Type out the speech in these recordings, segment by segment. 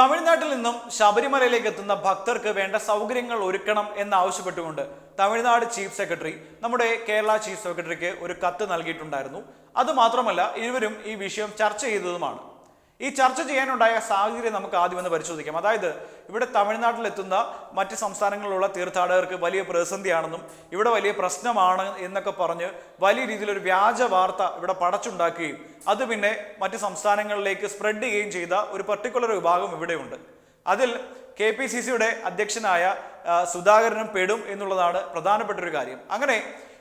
തമിഴ്നാട്ടിൽ നിന്നും ശബരിമലയിലേക്ക് എത്തുന്ന ഭക്തർക്ക് വേണ്ട സൗകര്യങ്ങൾ ഒരുക്കണം എന്നാവശ്യപ്പെട്ടുകൊണ്ട് തമിഴ്നാട് ചീഫ് സെക്രട്ടറി നമ്മുടെ കേരള ചീഫ് സെക്രട്ടറിക്ക് ഒരു കത്ത് നൽകിയിട്ടുണ്ടായിരുന്നു. അതുമാത്രമല്ല ഇരുവരും ഈ വിഷയം ചർച്ച ചെയ്തതുമാണ്. ഈ ചർച്ച ചെയ്യാനുണ്ടായ സാഹചര്യം നമുക്ക് ആദ്യം ഒന്ന് പരിശോധിക്കാം. അതായത് ഇവിടെ തമിഴ്നാട്ടിലെത്തുന്ന മറ്റ് സംസ്ഥാനങ്ങളിലുള്ള തീർത്ഥാടകർക്ക് വലിയ പ്രതിസന്ധിയാണെന്നും ഇവിടെ വലിയ പ്രശ്നമാണ് എന്നൊക്കെ പറഞ്ഞ് വലിയ രീതിയിലൊരു വ്യാജ വാർത്ത ഇവിടെ പടച്ചുണ്ടാക്കുകയും അത് പിന്നെ മറ്റ് സംസ്ഥാനങ്ങളിലേക്ക് സ്പ്രെഡ് ചെയ്യുകയും ചെയ്ത ഒരു പർട്ടിക്കുലർ വിഭാഗം ഇവിടെയുണ്ട്. അതിൽ കെ പി സി സിയുടെ അധ്യക്ഷനായ സുധാകരനും പെടും എന്നുള്ളതാണ് പ്രധാനപ്പെട്ട ഒരു കാര്യം. അങ്ങനെ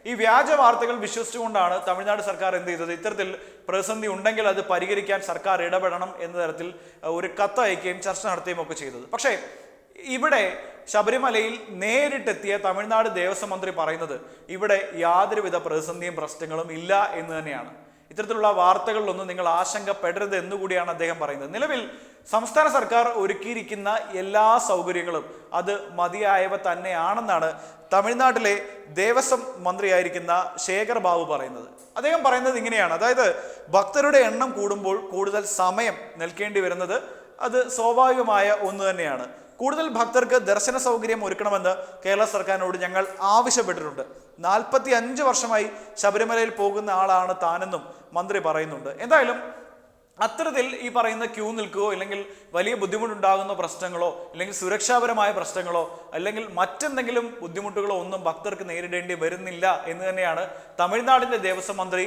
ഈ വ്യാജ വാർത്തകൾ വിശ്വസിച്ചുകൊണ്ടാണ് തമിഴ്നാട് സർക്കാർ എന്ത് ചെയ്തത്? ഇത്തരത്തിൽ പ്രതിസന്ധി ഉണ്ടെങ്കിൽ അത് പരിഹരിക്കാൻ സർക്കാർ ഇടപെടണം എന്ന തരത്തിൽ ഒരു കത്ത് അയക്കുകയും ചർച്ച നടത്തുകയും ഒക്കെ ചെയ്തത്. പക്ഷേ ഇവിടെ ശബരിമലയിൽ നേരിട്ടെത്തിയ തമിഴ്നാട് ദേവസ്വം മന്ത്രി പറയുന്നത് ഇവിടെ യാതൊരുവിധ പ്രതിസന്ധിയും പ്രശ്നങ്ങളും ഇല്ല എന്ന് തന്നെയാണ്. ഇത്തരത്തിലുള്ള വാർത്തകളിലൊന്നും നിങ്ങൾ ആശങ്കപ്പെടരുത് എന്നുകൂടിയാണ് അദ്ദേഹം പറയുന്നത്. നിലവിൽ സംസ്ഥാന സർക്കാർ ഒരുക്കിയിരിക്കുന്ന എല്ലാ സൗകര്യങ്ങളും അത് മതിയായവ തന്നെയാണെന്നാണ് തമിഴ്നാട്ടിലെ ദേവസ്വം മന്ത്രിയായിരിക്കുന്ന ശേഖർ ബാബു പറയുന്നത്. അദ്ദേഹം പറയുന്നത് ഇങ്ങനെയാണ്. അതായത് ഭക്തരുടെ എണ്ണം കൂടുമ്പോൾ കൂടുതൽ സമയം നൽകേണ്ടി വരുന്നത് അത് സ്വാഭാവികമായ ഒന്ന് തന്നെയാണ്. കൂടുതൽ ഭക്തർക്ക് ദർശന സൗകര്യം ഒരുക്കണമെന്ന് കേരള സർക്കാരിനോട് ഞങ്ങൾ ആവശ്യപ്പെട്ടിട്ടുണ്ട്. നാൽപ്പത്തി അഞ്ച് വർഷമായി ശബരിമലയിൽ പോകുന്ന ആളാണ് താനെന്നും മന്ത്രി പറയുന്നുണ്ട്. എന്തായാലും അത്തരത്തിൽ ഈ പറയുന്ന ക്യൂ നിൽക്കുകയോ അല്ലെങ്കിൽ വലിയ ബുദ്ധിമുട്ടുണ്ടാകുന്ന പ്രശ്നങ്ങളോ അല്ലെങ്കിൽ സുരക്ഷാപരമായ പ്രശ്നങ്ങളോ അല്ലെങ്കിൽ മറ്റെന്തെങ്കിലും ബുദ്ധിമുട്ടുകളോ ഒന്നും ഭക്തർക്ക് നേരിടേണ്ടി വരുന്നില്ല എന്ന് തന്നെയാണ് തമിഴ്നാടിന്റെ ദേവസ്വം മന്ത്രി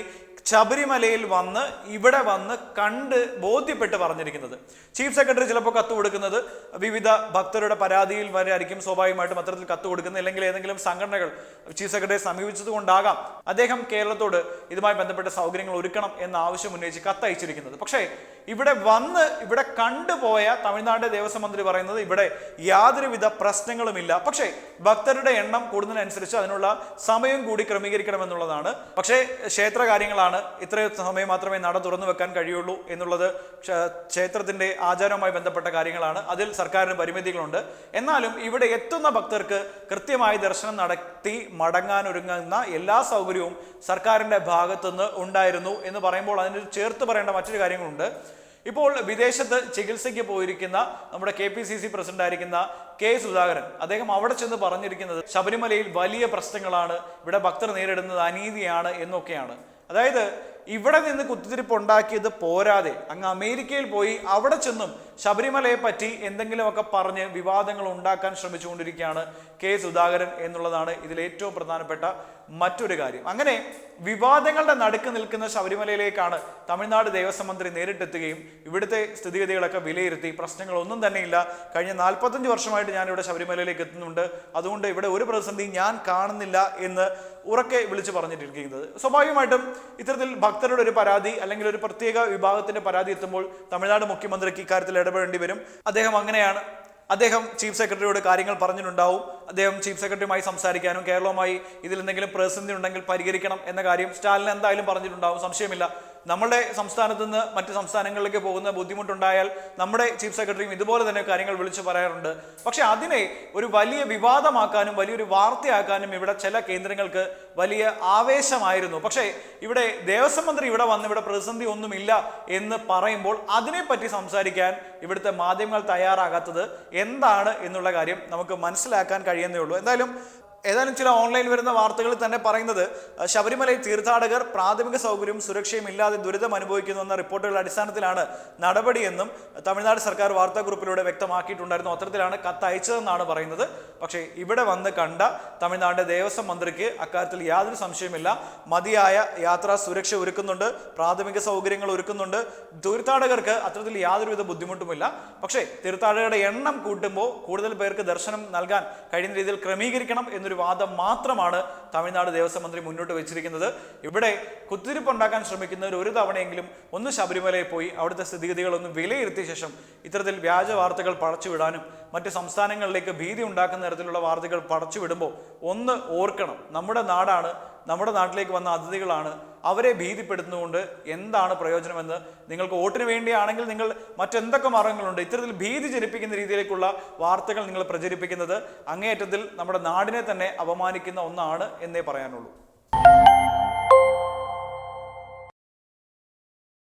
ശബരിമലയിൽ വന്ന് ഇവിടെ വന്ന് കണ്ട് ബോധ്യപ്പെട്ട് പറഞ്ഞിരിക്കുന്നത്. ചീഫ് സെക്രട്ടറി ചിലപ്പോൾ കത്ത് കൊടുക്കുന്നത് വിവിധ ഭക്തരുടെ പരാതിയിൽ വരെ ആയിരിക്കും സ്വാഭാവികമായിട്ടും അത്തരത്തിൽ കത്ത് കൊടുക്കുന്നത് അല്ലെങ്കിൽ ഏതെങ്കിലും സംഘടനകൾ ചീഫ് സെക്രട്ടറിയെ സമീപിച്ചത് കൊണ്ടാകാം അദ്ദേഹം കേരളത്തോട് ഇതുമായി ബന്ധപ്പെട്ട സൗകര്യങ്ങൾ ഒരുക്കണം എന്ന ആവശ്യം ഉന്നയിച്ച് കത്ത് അയച്ചിരിക്കുന്നത് പക്ഷേ dice ഇവിടെ വന്ന് ഇവിടെ കണ്ടുപോയ തമിഴ്നാട് ദേവസ്വം മന്ത്രി പറയുന്നത് ഇവിടെ യാതൊരുവിധ പ്രശ്നങ്ങളുമില്ല. പക്ഷേ ഭക്തരുടെ എണ്ണം കൂടുന്നതിനനുസരിച്ച് അതിനുള്ള സമയം കൂടി ക്രമീകരിക്കണമെന്നുള്ളതാണ്. പക്ഷേ ക്ഷേത്ര കാര്യങ്ങളാണ് ഇത്രയും സമയം മാത്രമേ നട തുറന്നു വെക്കാൻ കഴിയുള്ളൂ എന്നുള്ളത് ക്ഷ- ക്ഷേത്രത്തിന്റെ ആചാരവുമായി ബന്ധപ്പെട്ട കാര്യങ്ങളാണ്. അതിൽ സർക്കാരിന് പരിമിതികളുണ്ട്. എന്നാലും ഇവിടെ എത്തുന്ന ഭക്തർക്ക് കൃത്യമായി ദർശനം നടത്തി മടങ്ങാൻ ഒരുങ്ങുന്ന എല്ലാ സൗകര്യവും സർക്കാരിന്റെ ഭാഗത്തുനിന്ന് ഉണ്ടായിരുന്നു എന്ന് പറയുമ്പോൾ അതിന് ചേർത്ത് പറയേണ്ട മറ്റൊരു കാര്യങ്ങളുണ്ട്. ഇപ്പോൾ വിദേശത്ത് ചികിത്സയ്ക്ക് പോയിരിക്കുന്ന നമ്മുടെ K P C C president ആയിരിക്കുന്ന കെ സുധാകരൻ അദ്ദേഹം അവിടെ ചെന്ന് പറഞ്ഞിരിക്കുന്നത് ശബരിമലയിൽ വലിയ പ്രശ്നങ്ങളാണ് ഇവിടെ ഭക്തർ നേരിടുന്നത് അനീതിയാണ് എന്നൊക്കെയാണ്. അതായത് ഇവിടെ നിന്ന് കുത്തിത്തിരിപ്പ് ഉണ്ടാക്കിയത് പോരാതെ അങ്ങ് അമേരിക്കയിൽ പോയി അവിടെ ചെന്നും ശബരിമലയെ പറ്റി എന്തെങ്കിലുമൊക്കെ പറഞ്ഞ് വിവാദങ്ങൾ ഉണ്ടാക്കാൻ ശ്രമിച്ചുകൊണ്ടിരിക്കുകയാണ് കെ സുധാകരൻ എന്നുള്ളതാണ് ഇതിൽ ഏറ്റവും പ്രധാനപ്പെട്ട മറ്റൊരു കാര്യം. അങ്ങനെ വിവാദങ്ങളുടെ നടുക്ക് നിൽക്കുന്ന ശബരിമലയിലേക്കാണ് തമിഴ്നാട് ദേവസ്വം മന്ത്രി നേരിട്ടെത്തുകയും ഇവിടുത്തെ സ്ഥിതിഗതികളൊക്കെ വിലയിരുത്തി പ്രശ്നങ്ങളൊന്നും തന്നെയില്ല. കഴിഞ്ഞ നാൽപ്പത്തഞ്ച് വർഷമായിട്ട് ഞാനിവിടെ ശബരിമലയിലേക്ക് എത്തുന്നുണ്ട്. അതുകൊണ്ട് ഇവിടെ ഒരു പ്രതിസന്ധി ഞാൻ കാണുന്നില്ല എന്ന് ഉറക്കെ വിളിച്ചു പറഞ്ഞിട്ടിരിക്കുന്നത്. സ്വാഭാവികമായിട്ടും ഇത്തരത്തിൽ ഭക്തരുടെ ഒരു പരാതി അല്ലെങ്കിൽ ഒരു പ്രത്യേക വിഭാഗത്തിന്റെ പരാതി എത്തുമ്പോൾ തമിഴ്നാട് മുഖ്യമന്ത്രിക്ക് ഇക്കാര്യത്തിൽ ഇടപെടേണ്ടി വരും. അദ്ദേഹം അങ്ങനെയാണ്. അദ്ദേഹം ചീഫ് സെക്രട്ടറിയോട് കാര്യങ്ങൾ പറഞ്ഞിട്ടുണ്ടാവും. അദ്ദേഹം ചീഫ് സെക്രട്ടറിയുമായി സംസാരിക്കാനും കേരളവുമായി ഇതിൽ എന്തെങ്കിലും പ്രതിസന്ധി ഉണ്ടെങ്കിൽ പരിഹരിക്കണം എന്ന കാര്യം സ്റ്റാലിൻ എന്തായാലും പറഞ്ഞിട്ടുണ്ടാവും. സംശയമില്ല. നമ്മളുടെ സംസ്ഥാനത്ത് നിന്ന് മറ്റ് സംസ്ഥാനങ്ങളിലേക്ക് പോകുന്ന ബുദ്ധിമുട്ടുണ്ടായാൽ നമ്മുടെ ചീഫ് സെക്രട്ടറിയും ഇതുപോലെ തന്നെ കാര്യങ്ങൾ വിളിച്ചു പറയാറുണ്ട്. പക്ഷെ അതിനെ ഒരു വലിയ വിവാദമാക്കാനും വലിയൊരു വാർത്തയാക്കാനും ഇവിടെ ചില കേന്ദ്രങ്ങൾക്ക് വലിയ ആവേശമായിരുന്നു. പക്ഷേ ഇവിടെ ദേവസ്വം മന്ത്രി ഇവിടെ വന്ന് ഇവിടെ പ്രതിസന്ധി ഒന്നുമില്ല എന്ന് പറയുമ്പോൾ അതിനെപ്പറ്റി സംസാരിക്കാൻ ഇവിടുത്തെ മാധ്യമങ്ങൾ തയ്യാറാകാത്തത് എന്താണ് എന്നുള്ള കാര്യം നമുക്ക് മനസ്സിലാക്കാൻ കഴിയുന്നേ ഉള്ളൂ. എന്തായാലും ഏതായാലും ചില ഓൺലൈൻ വരുന്ന വാർത്തകളിൽ തന്നെ പറയുന്നത് ശബരിമലയിൽ തീർത്ഥാടകർ പ്രാഥമിക സൗകര്യവും സുരക്ഷയും ഇല്ലാതെ ദുരിതം അനുഭവിക്കുന്നു എന്ന റിപ്പോർട്ടുകളുടെ അടിസ്ഥാനത്തിലാണ് നടപടിയെന്നും തമിഴ്നാട് സർക്കാർ വാർത്താക്കുറിപ്പിലൂടെ വ്യക്തമാക്കിയിട്ടുണ്ടായിരുന്നു. അത്തരത്തിലാണ് കത്ത് അയച്ചതെന്നാണ് പറയുന്നത്. പക്ഷേ ഇവിടെ വന്ന് കണ്ട തമിഴ്നാടിന്റെ ദേവസ്വം മന്ത്രിക്ക് അക്കാര്യത്തിൽ യാതൊരു സംശയമില്ല മതിയായ യാത്രാ സുരക്ഷ ഒരുക്കുന്നുണ്ട് പ്രാഥമിക സൗകര്യങ്ങൾ ഒരുക്കുന്നുണ്ട്. തീർത്ഥാടകർക്ക് അത്തരത്തിൽ യാതൊരുവിധ ബുദ്ധിമുട്ടുമില്ല. പക്ഷേ തീർത്ഥാടകരുടെ എണ്ണം കൂട്ടുമ്പോൾ കൂടുതൽ പേർക്ക് ദർശനം നൽകാൻ കഴിയുന്ന രീതിയിൽ ക്രമീകരിക്കണം എന്നൊരു വാദം മാത്രമാണ് തമിഴ്നാട് ദേവസ്വം മന്ത്രി മുന്നോട്ട് വെച്ചിരിക്കുന്നത്. ഇവിടെ കുത്തിരിപ്പ് ഉണ്ടാക്കാൻ ശ്രമിക്കുന്നവർ ഒരു തവണയെങ്കിലും ഒന്ന് ശബരിമലയിൽ പോയി അവിടുത്തെ സ്ഥിതിഗതികളൊന്ന് വിലയിരുത്തിയ ശേഷം ഇത്തരത്തിൽ വ്യാജ വാർത്തകൾ പടച്ചുവിടാനും മറ്റ് സംസ്ഥാനങ്ങളിലേക്ക് ഭീതി ഉണ്ടാക്കുന്ന തരത്തിലുള്ള വാർത്തകൾ പടച്ചുവിടുമ്പോൾ ഒന്ന് ഓർക്കണം. നമ്മുടെ നാടാണ് നമ്മുടെ നാട്ടിലേക്ക് വന്ന അതിഥികളാണ്. അവരെ ഭീതിപ്പെടുത്തുന്നതുകൊണ്ട് എന്താണ് പ്രയോജനമെന്ന് നിങ്ങൾക്ക് വോട്ടിന് വേണ്ടിയാണെങ്കിൽ നിങ്ങൾ മറ്റെന്തൊക്കെ മാർഗങ്ങളുണ്ട്? ഇത്തരത്തിൽ ഭീതി ജനിപ്പിക്കുന്ന രീതിയിലേക്കുള്ള വാർത്തകൾ നിങ്ങൾ പ്രചരിപ്പിക്കുന്നത് അങ്ങേയറ്റത്തിൽ നമ്മുടെ നാടിനെ തന്നെ അപമാനിക്കുന്ന ഒന്നാണ് എന്നേ പറയാനുള്ളൂ.